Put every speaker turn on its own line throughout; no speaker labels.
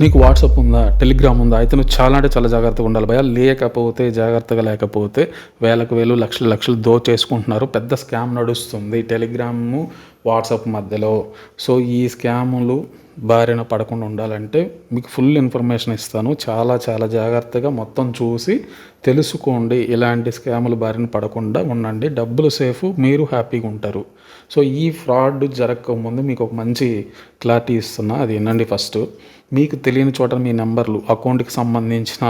నీకు వాట్సాప్ ఉందా? టెలిగ్రామ్ ఉందా? అయితే నువ్వు చాలా అంటే చాలా జాగ్రత్తగా ఉండాలి భయ లేకపోతే జాగ్రత్తగా లేకపోతే వేలకు వేలు లక్షలు లక్షలు దోచేసుకుంటున్నారు పెద్ద స్కామ్ నడుస్తుంది టెలిగ్రాము వాట్సాప్ మధ్యలో. సో ఈ స్కాములు బారిన పడకుండా ఉండాలంటే మీకు ఫుల్ ఇన్ఫర్మేషన్ ఇస్తాను. చాలా చాలా జాగ్రత్తగా మొత్తం చూసి తెలుసుకోండి. ఇలాంటి స్కాములు బారిన పడకుండా ఉండండి. డబ్బులు సేఫ్ మీరు హ్యాపీగా ఉంటారు. సో ఈ ఫ్రాడ్ జరగకముందు మీకు ఒక మంచి క్లారిటీ ఇస్తున్నా. అది వినండి ఫస్ట్. మీకు తెలియని చోట మీ నెంబర్లు అకౌంట్కి సంబంధించిన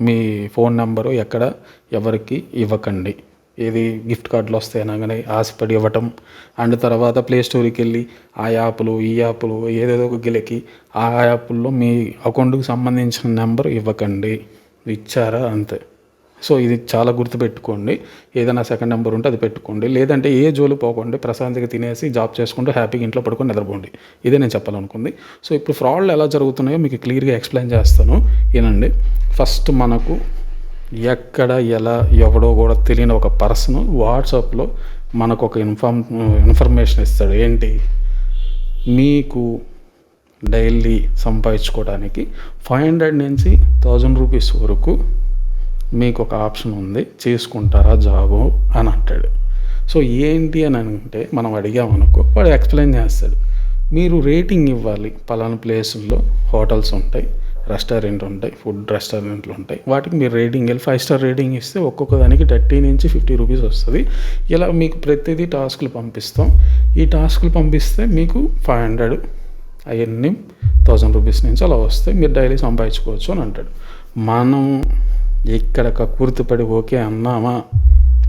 మీ ఫోన్ నెంబరు ఎక్కడ ఎవరికి ఇవ్వకండి. ఏది గిఫ్ట్ కార్డులు వస్తాయన్నా కానీ ఆశపడి ఇవ్వటం. అండ్ తర్వాత ప్లే స్టోర్కి వెళ్ళి ఆ యాప్లు ఈ యాప్లు ఏదేదో ఒక గిలకి ఆ యాప్ల్లో మీ అకౌంట్కి సంబంధించిన నెంబర్ ఇవ్వకండి. ఇచ్చారా? అంతే. సో ఇది చాలా గుర్తుపెట్టుకోండి. ఏదైనా సెకండ్ నెంబర్ ఉంటే అది పెట్టుకోండి. లేదంటే ఏ జోలు పోకండి. ప్రశాంతంగా తినేసి జాబ్ చేసుకుంటూ హ్యాపీగా ఇంట్లో పడుకొని నిద్రపోండి. ఇదే నేను చెప్పాలనుకుంది. సో ఇప్పుడు ఫ్రాడ్లు ఎలా జరుగుతున్నాయో మీకు క్లియర్గా ఎక్స్ప్లెయిన్ చేస్తాను. ఏనండి ఫస్ట్ మనకు ఎక్కడ ఎలా ఎవడో కూడా తెలియని ఒక పర్సన్ వాట్సాప్లో మనకు ఒక ఇన్ఫార్మ్ ఇన్ఫర్మేషన్ ఇస్తాడు. ఏంటి? మీకు డైలీ సంపాదించుకోవడానికి ఫైవ్ హండ్రెడ్ నుంచి థౌజండ్ రూపీస్ వరకు మీకు ఒక ఆప్షన్ ఉంది చేసుకుంటారా జాబు అని అంటాడు. సో ఏంటి అని అంటే మనం అడిగామనుకో వాడు ఎక్స్ప్లెయిన్ చేస్తాడు. మీరు రేటింగ్ ఇవ్వాలి పలానా ప్లేసుల్లో హోటల్స్ ఉంటాయి రెస్టారెంట్ ఉంటాయి ఫుడ్ రెస్టారెంట్లు ఉంటాయి. వాటికి మీరు రేటింగ్ వెళ్ళి ఫైవ్ స్టార్ రేటింగ్ ఇస్తే ఒక్కొక్క దానికి థర్టీ నుంచి ఫిఫ్టీ రూపీస్ వస్తుంది. ఇలా మీకు ప్రతిదీ టాస్క్లు పంపిస్తాం. ఈ టాస్క్లు పంపిస్తే మీకు ఫైవ్ హండ్రెడ్ అవన్నీ థౌజండ్ రూపీస్ నుంచి అలా వస్తాయి. మీరు డైలీ సంపాదించుకోవచ్చు అని అంటాడు. మనం ఇక్కడ కక్కుర్తిపడి ఓకే అన్నామా?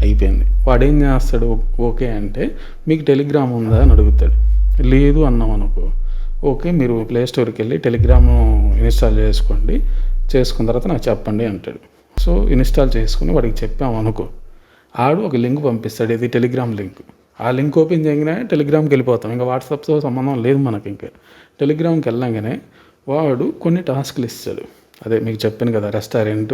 అయిపోయింది. వాడేం చేస్తాడు? ఓకే అంటే మీకు టెలిగ్రామ్ ఉందా అని అడుగుతాడు. లేదు అన్నాం అనుకో. ఓకే మీరు ప్లే స్టోర్కి వెళ్ళి టెలిగ్రామ్ ఇన్స్టాల్ చేసుకోండి. చేసుకున్న తర్వాత నాకు చెప్పండి అంటాడు. సో ఇన్స్టాల్ చేసుకుని వాడికి చెప్పాము అనుకో. ఆడు ఒక లింక్ పంపిస్తాడు. ఇది టెలిగ్రామ్ లింక్. ఆ లింక్ ఓపెన్ చేయగానే టెలిగ్రామ్కి వెళ్ళిపోతాం. ఇంకా వాట్సాప్తో సంబంధం లేదు మనకి ఇంకా. టెలిగ్రామ్కి వెళ్ళంగానే వాడు కొన్ని టాస్క్లు ఇస్తాడు. అదే మీకు చెప్పాను కదా రెస్టారెంట్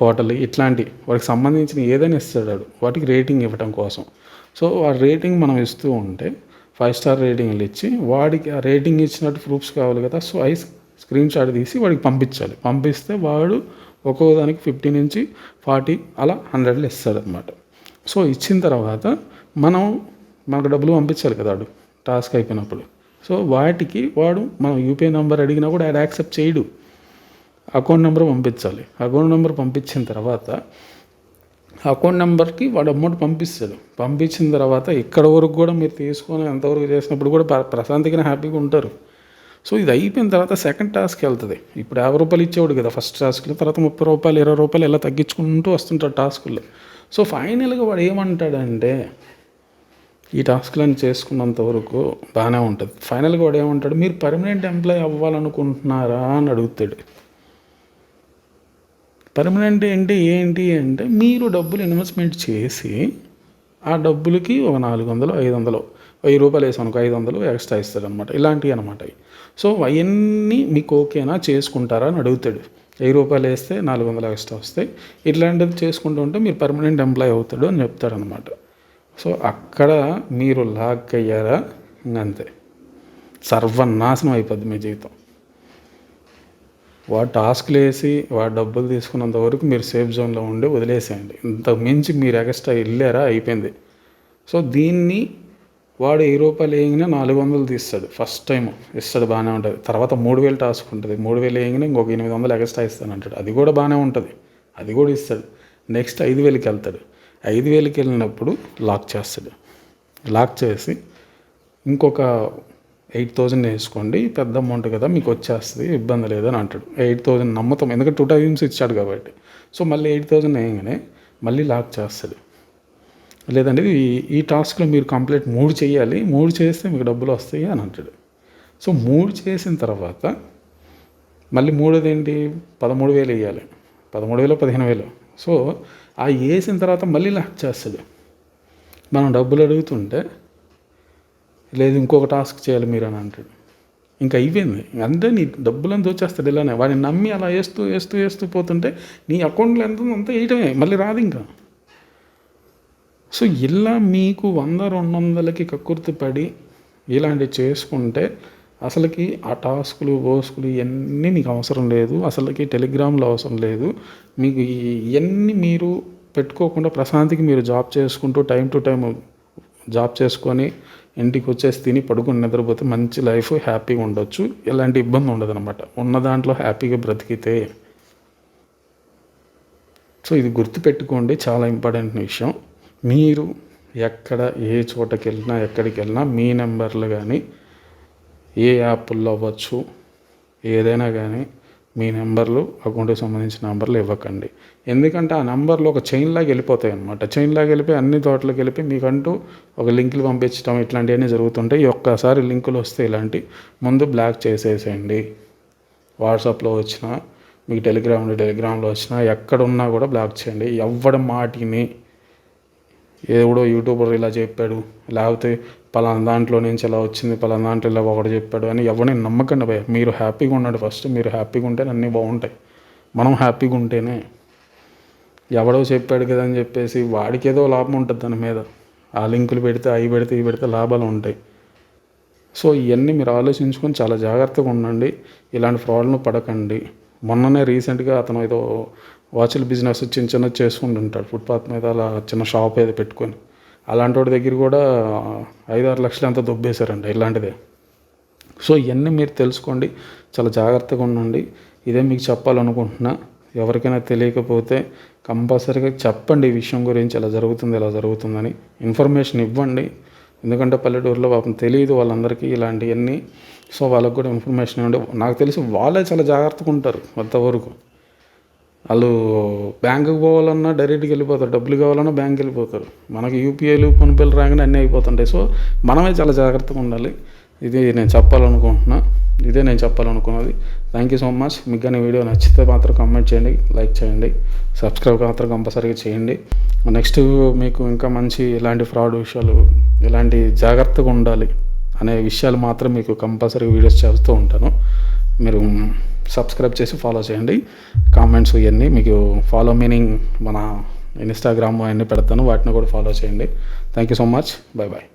హోటల్ ఇట్లాంటి వాటికి సంబంధించిన ఏదైనా ఇస్తాడు వాడు వాటికి రేటింగ్ ఇవ్వడం కోసం. సో ఆ రేటింగ్ మనం ఇస్తూ ఉంటే ఫైవ్ స్టార్ రేటింగ్లు ఇచ్చి వాడికి ఆ రేటింగ్ ఇచ్చినట్టు ప్రూఫ్స్ కావాలి కదా సో ఐ స్క్రీన్ షాట్ తీసి వాడికి పంపించాలి. పంపిస్తే వాడు ఒక్కో దానికి ఫిఫ్టీ నుంచి ఫార్టీ అలా హండ్రెడ్లు ఇస్తాడు అనమాట సో ఇచ్చిన తర్వాత మనం మనకు డబ్బులు పంపించాలి కదా వాడు టాస్క్ అయిపోయినప్పుడు. సో వాటికి వాడు మనం యూపీఐ నెంబర్ అడిగినా కూడా ఆయన యాక్సెప్ట్ చేయడు. అకౌంట్ నెంబర్ పంపించాలి. అకౌంట్ నెంబర్ పంపించిన తర్వాత అకౌంట్ నెంబర్కి వాడు అమౌంట్ పంపిస్తాడు. పంపించిన తర్వాత ఇక్కడ వరకు కూడా మీరు తీసుకొని ఎంతవరకు చేసినప్పుడు కూడా ప్రశాంతిగా హ్యాపీగా ఉంటారు. సో ఇది అయిపోయిన తర్వాత సెకండ్ టాస్క్కి వెళ్తుంది. ఇప్పుడు యాభై రూపాయలు ఇచ్చేవాడు కదా ఫస్ట్ టాస్క్లో తర్వాత ముప్పై రూపాయలు ఇరవై రూపాయలు ఇలా తగ్గించుకుంటూ వస్తుంటాడు టాస్కుల్లో సో ఫైనల్గా వాడు ఏమంటాడంటే ఈ టాస్క్లను చేసుకున్నంత వరకు బాగానే ఉంటుంది. ఫైనల్గా వాడు ఏమంటాడు మీరు పర్మనెంట్ ఎంప్లాయ్ అవ్వాలనుకుంటున్నారా అని అడుగుతాడు. పర్మనెంట్ అంటే ఏంటి అంటే మీరు డబ్బులు ఇన్వెస్ట్మెంట్ చేసి ఆ డబ్బులకి ఒక నాలుగు వందలు ఐదు వందలు వెయ్యి రూపాయలు వేసాను ఐదు వందలు ఎక్స్ట్రా ఇస్తాడు అనమాట ఇలాంటివి అనమాట సో అవన్నీ మీకు ఓకేనా చేసుకుంటారా అని అడుగుతాడు. వెయ్యి రూపాయలు వేస్తే నాలుగు వందలు ఎక్స్ట్రా వస్తాయి. ఇట్లాంటిది చేసుకుంటూ ఉంటే మీరు పర్మనెంట్ ఎంప్లాయ్ అవుతాడు అని చెప్తాడు అనమాట సో అక్కడ మీరు లాక్ అయ్యారా? ఇంకంతే. సర్వనాశనం అయిపోద్ది మీ జీవితం. వాడు టాస్క్లు వేసి వాడు డబ్బులు తీసుకున్నంత వరకు మీరు సేఫ్ జోన్లో ఉండి వదిలేసేయండి. ఇంత మించి మీరు ఎక్స్ట్రా వెళ్ళారా అయిపోయింది. సో దీన్ని వాడు ఏ రూపాయలు వేయగానే నాలుగు వందలు తీస్తాడు. ఫస్ట్ టైం ఇస్తాడు బాగానే ఉంటుంది. తర్వాత మూడు వేలు టాస్క్ ఉంటుంది. మూడు వేలు వేయగానే ఇంకొక ఎనిమిది వందలు ఎక్స్ట్రా ఇస్తాను అంటాడు. అది కూడా బాగానే ఉంటుంది. అది కూడా ఇస్తాడు. నెక్స్ట్ ఐదు వేలకి వెళ్తాడు. ఐదు వేలకి వెళ్ళినప్పుడు లాక్ చేస్తాడు. లాక్ చేసి ఇంకొక ఎయిట్ థౌజండ్ వేసుకోండి పెద్ద అమౌంట్ కదా మీకు వచ్చేస్తుంది ఇబ్బంది లేదని అంటాడు. ఎయిట్ థౌజండ్ నమ్మతాం ఎందుకంటే టూ టైమ్స్ ఇచ్చాడు కాబట్టి. సో మళ్ళీ ఎయిట్ థౌజండ్ వేయగానే మళ్ళీ లాక్ చేస్తుంది. లేదండి ఈ ఈ టాస్క్లో మీరు కంప్లీట్ మూడు చేయాలి మూడు చేస్తే మీకు డబ్బులు వస్తాయి అని అంటాడు. సో మూడు చేసిన తర్వాత మళ్ళీ మూడోది ఏంటి? పదమూడు వేలు వేయాలి. పదమూడు వేలు పదిహేను వేలు. సో ఆ వేసిన తర్వాత మళ్ళీ లాక్ చేస్తుంది. మనం డబ్బులు అడుగుతుంటే లేదు ఇంకొక టాస్క్ చేయాలి మీరు అని అంటాడు. ఇంకా అయిపోయింది అంతే నీ డబ్బులను దోచేస్తాడు ఇలానే. వాడిని నమ్మి అలా వేస్తూ వేస్తూ వేస్తూ పోతుంటే నీ అకౌంట్లో ఎంత అంతా వేయటమే మళ్ళీ రాదు ఇంకా. సో ఇలా మీకు వంద రెండు వందలకి కక్కుర్తి పడి ఇలాంటివి చేసుకుంటే అసలుకి ఆ టాస్కులు ఓస్కులు ఇవన్నీ మీకు అవసరం లేదు. అసలుకి టెలిగ్రామ్లో అవసరం లేదు. మీకు ఇవన్నీ మీరు పెట్టుకోకుండా ప్రశాంతికి మీరు జాబ్ చేసుకుంటూ టైం టు టైం జాబ్ చేసుకొని ఇంటికి వచ్చేసి తిని పడుకుని నిద్రపోతే మంచి లైఫ్ హ్యాపీగా ఉండొచ్చు. ఎలాంటి ఇబ్బంది ఉండదు అనమాట ఉన్న దాంట్లో హ్యాపీగా బ్రతికితే. సో ఇది గుర్తుపెట్టుకోండి. చాలా ఇంపార్టెంట్ విషయం. మీరు ఎక్కడ ఏ చోటకి వెళ్ళినా ఎక్కడికి వెళ్ళినా మీ నెంబర్లు కానీ ఏ యాప్ల్లో అవ్వచ్చు ఏదైనా కానీ మీ నెంబర్లు అకౌంట్కి సంబంధించిన నెంబర్లు ఇవ్వకండి. ఎందుకంటే ఆ నెంబర్లు ఒక చైన్ లాగా వెళ్ళిపోతాయి అనమాట చైన్ లాగా వెళ్ళిపోయి అన్ని తోటలకు వెళ్ళిపోయి మీకంటూ ఒక లింకులు పంపించడం ఇట్లాంటివన్నీ జరుగుతుంటాయి ఒక్కసారి లింకులు వస్తే ఇలాంటి ముందు బ్లాక్ చేసేసేయండి. వాట్సాప్లో వచ్చిన మీకు టెలిగ్రామ్ టెలిగ్రామ్లో వచ్చినా ఎక్కడ ఉన్నా కూడా బ్లాక్ చేయండి. ఎవ్వడం మాటిని ఎవడో యూట్యూబర్ ఇలా చెప్పాడు. లేకపోతే పలానా దాంట్లో నుంచి ఇలా వచ్చింది పలానా దాంట్లో ఇలా ఒకటి చెప్పాడు అని ఎవరిని నమ్మకండి భయ మీరు హ్యాపీగా ఉండండి ఫస్ట్. మీరు హ్యాపీగా ఉంటే అన్నీ బాగుంటాయి. మనం హ్యాపీగా ఉంటేనే ఎవడో చెప్పాడు కదా అని చెప్పేసి వాడికి ఏదో లాభం ఉంటుంది దాని మీద. ఆ లింకులు పెడితే అవి పెడితే ఇవి పెడితే లాభాలు ఉంటాయి. సో ఇవన్నీ మీరు ఆలోచించుకొని చాలా జాగ్రత్తగా ఉండండి. ఇలాంటి ఫ్రాడ్ను పడకండి. మొన్ననే రీసెంట్గా అతను ఏదో వాచ్ల బిజినెస్ చిన్న చిన్న చేసుకుంటుంటాడు ఫుట్పాత్ మీద అలా చిన్న షాప్ ఏదో పెట్టుకొని. అలాంటి వాడి దగ్గర కూడా ఐదు ఆరు లక్షలు అంతా దొబ్బేశారండి ఇలాంటిదే. సో ఇవన్నీ మీరు తెలుసుకోండి. చాలా జాగ్రత్తగా ఉండండి. ఇదే మీకు చెప్పాలనుకుంటున్నా. ఎవరికైనా తెలియకపోతే కంపల్సరీగా చెప్పండి ఈ విషయం గురించి. ఇలా జరుగుతుంది ఇలా జరుగుతుందని. ఇన్ఫర్మేషన్ ఇవ్వండి. ఎందుకంటే పల్లెటూరులో పాపం తెలియదు వాళ్ళందరికీ ఇలాంటివన్నీ సో వాళ్ళకు కూడా ఇన్ఫర్మేషన్ ఇవ్వండి. నాకు తెలిసి వాళ్ళే చాలా జాగ్రత్తగా ఉంటారు అంతవరకు. వాళ్ళు బ్యాంకుకి పోవాలన్నా డైరెక్ట్గా వెళ్ళిపోతారు. డబ్బులు కావాలన్నా బ్యాంక్కి వెళ్ళిపోతారు. మనకి యూపీఐలు ఫోన్పేలు రాగానే అన్నీ అయిపోతుంటాయి. సో మనమే చాలా జాగ్రత్తగా ఉండాలి. ఇది నేను చెప్పాలనుకుంటున్నా. ఇదే నేను చెప్పాలనుకున్నది. థ్యాంక్ యూ సో మచ్ మీకు కానీ వీడియో నచ్చితే మాత్రం కామెంట్ చేయండి. లైక్ చేయండి. సబ్స్క్రైబ్ మాత్రం కంపల్సరీగా చేయండి. నెక్స్ట్ మీకు ఇంకా మంచి ఇలాంటి ఫ్రాడ్ విషయాలు ఇలాంటి జాగ్రత్తగా ఉండాలి అనే విషయాలు మాత్రం మీకు కంపల్సరీ వీడియోస్ చేస్తూ ఉంటాను. మీరు సబ్స్క్రైబ్ చేసి ఫాలో చేయండి. కామెంట్స్ ఇవన్నీ. మీకు ఫాలో మీనింగ్ మన ఇన్స్టాగ్రామ్ అన్నీ పెడతాను. వాటిని కూడా ఫాలో చేయండి. Thank you so much bye bye